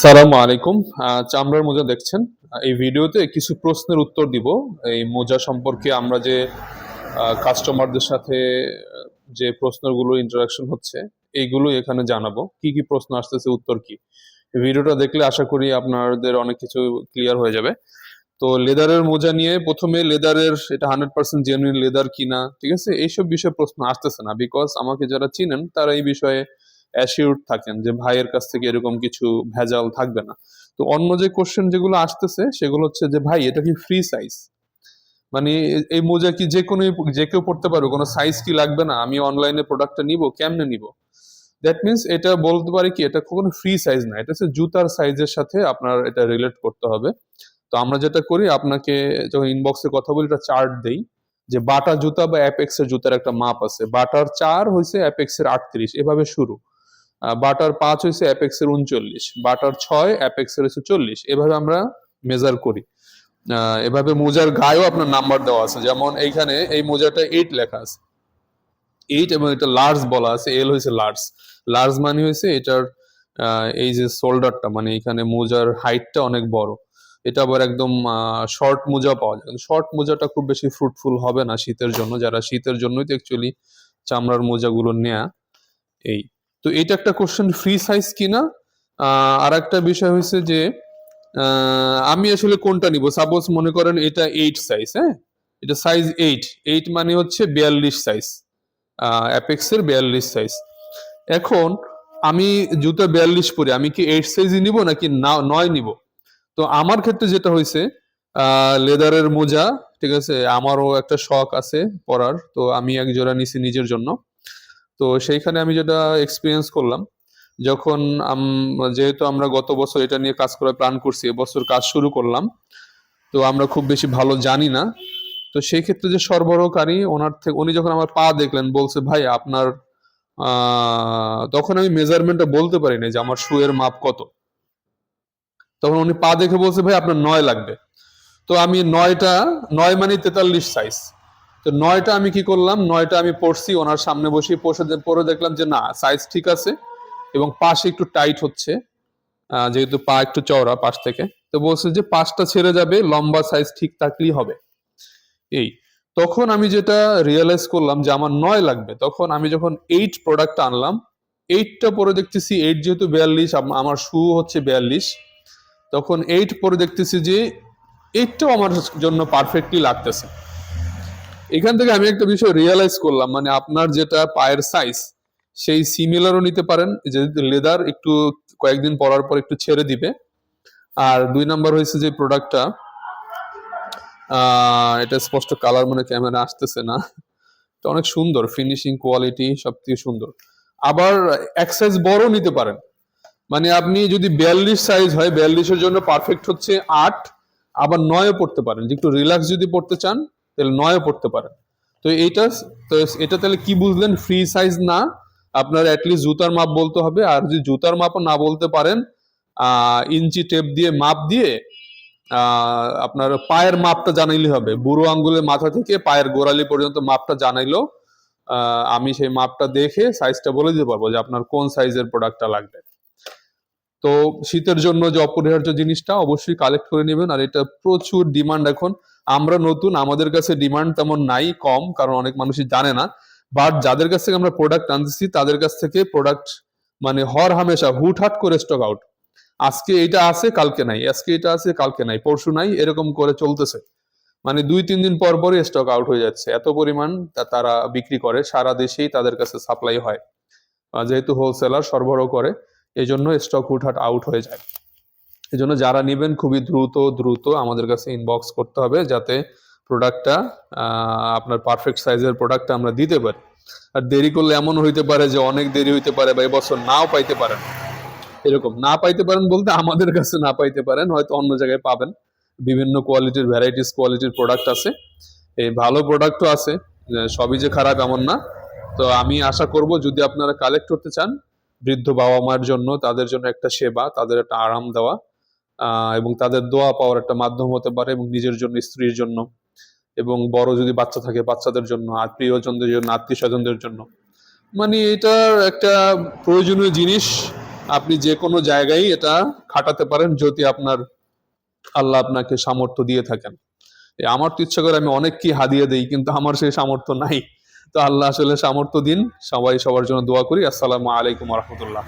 সালামু আলাইকুম। চামড়ার মোজা দেখছেন? এই ভিডিওতে কিছু প্রশ্নের উত্তর দিব। এই মোজা সম্পর্কে আমরা যে কাস্টমারদের সাথে যে প্রশ্নগুলো ইন্টারাকশন হচ্ছে, এইগুলো এখানে জানাব। কি কি প্রশ্ন আসতেছে, উত্তর কি? ভিডিওটা দেখলে আশা করি আপনাদের অনেক কিছু ক্লিয়ার হয়ে যাবে। তো লেদারের মোজা নিয়ে প্রথমে লেদারের, এটা হান্ড্রেড পার্সেন্ট জেনুইন লেদার কিনা, ঠিক আছে? এইসব বিষয়ে প্রশ্ন আসতেছে না বিকজ আমাকে যারা চিনেন, তারা এই বিষয়ে অ্যাসিউর থাকেন যে ভাইয়ের কাছ থেকে এরকম কিছু ভেজাল থাকবে না। তো অন্য যে কোশ্চেন যেগুলো আসতেছে, সেগুলো হচ্ছে যে, ভাই, এটা কি ফ্রি সাইজ মানে এই মোজা কি যে কোনো যে কেউ পড়তে পারবে, কোনো সাইজ কি লাগবে না? আমি অনলাইনে প্রোডাক্টটা নিব, কেমনে নিব? দ্যাট মিনস এটা বলতে পারি কি, এটা কোনো ফ্রি সাইজ না, এটা হচ্ছে জুতার সাইজের সাথে আপনার এটা রিলেট করতে হবে। তো আমরা যেটা করি, আপনাকে যখন ইনবক্সে কথা বলি, এটা চার্ট দেই যে বাটা জুতা বা অ্যাপেক্স এর জুতার একটা মাপ আছে। বাটার চার হয়েছে অ্যাপেক্স এর আটত্রিশ, এভাবে শুরু। বাটার পাঁচ হয়েছে অ্যাপেক্স এর উনচল্লিশ, বাটার ছয় অ্যাপেক্স এর হচ্ছে চল্লিশ। এভাবে আমরা মেজার করি। এভাবে মোজার গায়েও আপনার নাম্বার দেওয়া আছে। যেমন এইখানে এই মোজাটা এইট লেখা আছে। এইট এবং এটা লার্জ বলা আছে এল হয়েছে লার্জ লার্জ মানে হয়েছে এটার এই যে শোল্ডারটা মানে এখানে মোজার হাইটটা অনেক বড়। এটা আবার একদম শর্ট মোজা পাওয়া যায়। শর্ট মোজাটা খুব বেশি ফ্রুটফুল হবে না শীতের জন্য। যারা শীতের জন্যই তো অ্যাকচুয়ালি চামড়ার মোজাগুলো নেয়া, এই। তো এটা একটা কোশ্চেন ফ্রি সাইজ কিনা? আর একটা বিষয় হয়েছে যে আমি আসলে কোনটা নিব? সাপোজ মনে করেন এটা এইট সাইজ হ্যাঁ? এটা সাইজ এইট এইট মানে হচ্ছে বিয়াল্লিশ সাইজ অ্যাপেক্সের বিয়াল্লিশ সাইজ এখন আমি জুতা বিয়াল্লিশ পরি, আমি কি এইট সাইজই নিব নাকি না, নয় নিব? তো আমার ক্ষেত্রে যেটা হয়েছে লেদারের মোজা, ঠিক আছে? আমারও একটা শখ আছে পরার, তো আমি এক জোড়া নিছি নিজের জন্য। তো সেইখানে আমি যেটা এক্সপিরিয়েন্স করলাম, যখন যেহেতু আমরা গত বছর এটা নিয়ে কাজ করার প্ল্যান করছি এবছর কাজ শুরু করলাম, তো আমরা খুব বেশি ভালো জানি না। তো সেই ক্ষেত্রে যে সরবরাহকারী, ওনার থেকে, উনি যখন আমার পা দেখলেন, বলছে, ভাই, আপনার তখন আমি মেজারমেন্টটা বলতে পারি না যে আমার শুয়ের মাপ কত। তখন উনি পা দেখে বলছে, ভাই, আপনার নয় লাগবে। তো আমি নয়টা, নয় মানে তেতাল্লিশ সাইজ তো নয়টা আমি কি করলাম? নয়টা আমি পড়ছি, ওনার সামনে বসে পড়ে পরে দেখলাম যে না সাইজ ঠিক আছে এবং পাশে একটু টাইট হচ্ছে যেহেতু পা একটু চওড়া পাশ থেকে। তো বলছে যে পাশটা ছেড়ে যাবে, লম্বা সাইজ ঠিক থাকলেই হবে। এই, তখন আমি যেটা রিয়েলাইজ করলাম যে আমার নয় লাগবে। তখন আমি যখন এইট প্রোডাক্ট আনলাম এইটটা পরে দেখতেছি এইট যেহেতু বিয়াল্লিশ আমার শু হচ্ছে বিয়াল্লিশ। তখন এইট পরে দেখতেছি যে এইটটাও আমার জন্য পারফেক্টলি লাগতেছে। এখান থেকে আমি একটা বিষয় রিয়েলাইজ করলাম মানে আপনার যেটা পায়ের সাইজ সেই সিমিলারও নিতে পারেন যে লেদার একটু কয়েকদিন পরার পর একটু ছেড়ে দিবে। আর দুই নাম্বার হয়েছে যে প্রোডাক্টটা এটা স্পষ্ট কালার মানে ক্যামেরা আসতেছে না। তো অনেক সুন্দর ফিনিশিং কোয়ালিটি সব থেকে সুন্দর। আবার এক সাইজ বড় নিতে পারেন। মানে আপনি যদি বিয়াল্লিশ সাইজ হয়, বিয়াল্লিশের জন্য পারফেক্ট হচ্ছে আট, আবার নয়ও পড়তে পারেন। একটু রিল্যাক্স যদি পড়তে চান তাহলে নয়ও পড়তে পারেন তো এইটা, তো এটা তাহলে কি বুঝলেন? ফ্রি সাইজ না। আপনার অ্যাটলিস্ট জুতার মাপ বলতে হবে। আর যদি জুতার মাপও না বলতে পারেন ইঞ্চি টেপ দিয়ে, মাপ দিয়ে আপনার পায়ের মাপটা জানাইলে হবে। বুড়ো আঙ্গুলের মাথা থেকে পায়ের গোড়ালি পর্যন্ত মাপটা জানাইলো। আমি সেই মাপটা দেখে সাইজটা বলে দিতে পারব যে আপনার কোন সাইজের প্রোডাক্টটা লাগবে। তো শীতের জন্য যে অপরিহার্য জিনিসটা অবশ্যই কালেক্ট করে নেবেন। আর এটা প্রচুর ডিমান্ড এখন। আমরা নতুন, আমাদের কাছে ডিমান্ড তেমন নাই, কম, কারণ অনেক মানুষই জানে না। বাট যাদের কাছ থেকে আমরা প্রোডাক্ট আনতেছি, তাদের কাছ থেকে প্রোডাক্ট মানে হর হামেশা, হুটহাট করে স্টক আউট আজকে এটা আছে, কালকে নাই। আজকে এটা আছে, কালকে নাই। পরশু নাই, এরকম করে চলতেছে। মানে দুই, তিন দিন পর পরই স্টক আউট হয়ে যাচ্ছে। এত পরিমাণ তারা বিক্রি করে, সারা দেশেই তাদের কাছে সাপ্লাই হয়। যেহেতু হোলসেলার সরবরাহ করে এই জন্য স্টক হুটহাট আউট হয়ে যায়। এই জন্য যারা নেবেন খুবই দ্রুত দ্রুত আমাদের কাছে ইনবক্স করতে হবে যাতে প্রোডাক্টটা আপনার পারফেক্ট সাইজের প্রোডাক্টটা আমরা দিতে পারি। আর দেরি করলে এমন হইতে পারে যে অনেক দেরি হইতে পারে বা এবছর নাও পাইতে পারেন। এরকম না পাইতে পারেন বলতে আমাদের কাছে না পাইতে পারেন, হয়তো অন্য জায়গায় পাবেন। বিভিন্ন কোয়ালিটির ভ্যারাইটিস কোয়ালিটির প্রোডাক্ট আছে। এই ভালো প্রোডাক্টও আছে সবই যে খারাপ এমন না। তো আমি আশা করব যদি আপনারা কালেক্ট করতে চান, বৃদ্ধ বাবা মার জন্য, তাদের জন্য একটা সেবা, তাদের একটা আরাম দেওয়া। এবং তাদের দোয়া পাওয়ার একটা মাধ্যম হতে পারে এবং নিজের জন্য, স্ত্রীর জন্য এবং বড় যদি বাচ্চা থাকে বাচ্চাদের জন্য আর প্রিয়জনদের জন্য আত্মীয় স্বজনদের জন্য। মানে এটার একটা প্রয়োজনীয় জিনিস, আপনি যে কোনো জায়গায় এটা খাটাতে পারেন যদি আপনার আল্লাহ আপনাকে সামর্থ্য দিয়ে থাকেন। আমার তো ইচ্ছা করে আমি অনেক কি হাদিয়ে দেই, কিন্তু আমার সেই সামর্থ্য নাই। তো আল্লাহ আসলে সামর্থ্য দিন, সবাই সবার জন্য দোয়া করি। আসসালামু আলাইকুম রহমতুল্লাহ।